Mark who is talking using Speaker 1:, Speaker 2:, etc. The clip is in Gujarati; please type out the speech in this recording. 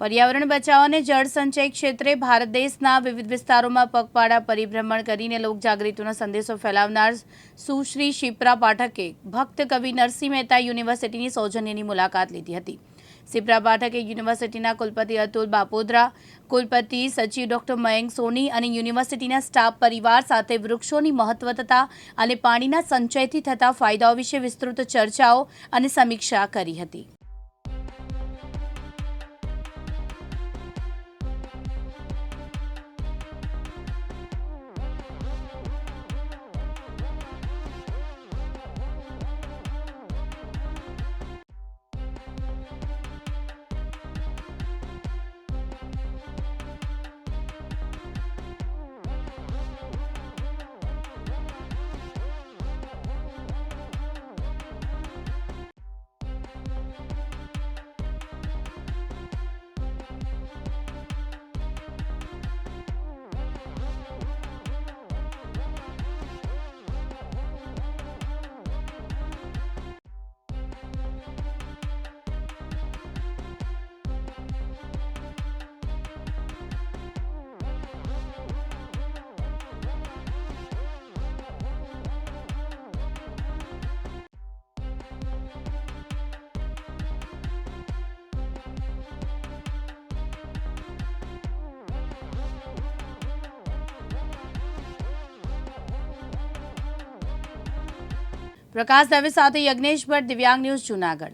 Speaker 1: પર્યાવરણ બચાવ અને જળ સંચય ક્ષેત્રે ભારત દેશના વિવિધ વિસ્તારોમાં પગપાળા પરિભ્રમણ કરીને લોકજાગૃતિનો સંદેશો ફેલાવનાર સુશ્રી શિપ્રા પાઠકે ભક્ત કવિ નરસિંહ મહેતા યુનિવર્સિટીની સૌજન્યની મુલાકાત લીધી હતી. શિપ્રા પાઠકે યુનિવર્સિટીના કુલપતિ અતુલ બાપોદરા, કુલપતિ સચિવ ડોક્ટર મયંક સોની અને યુનિવર્સિટીના સ્ટાફ પરિવાર સાથે વૃક્ષોની મહત્વતતા અને પાણીના સંચયથી થતા ફાયદાઓ વિશે વિસ્તૃત ચર્ચાઓ અને સમીક્ષા કરી હતી. પ્રકાશ દવે સાથે યજ્ઞેશ ભટ્ટ દિવ્યાંગ ન્યૂઝ જુનાગઢ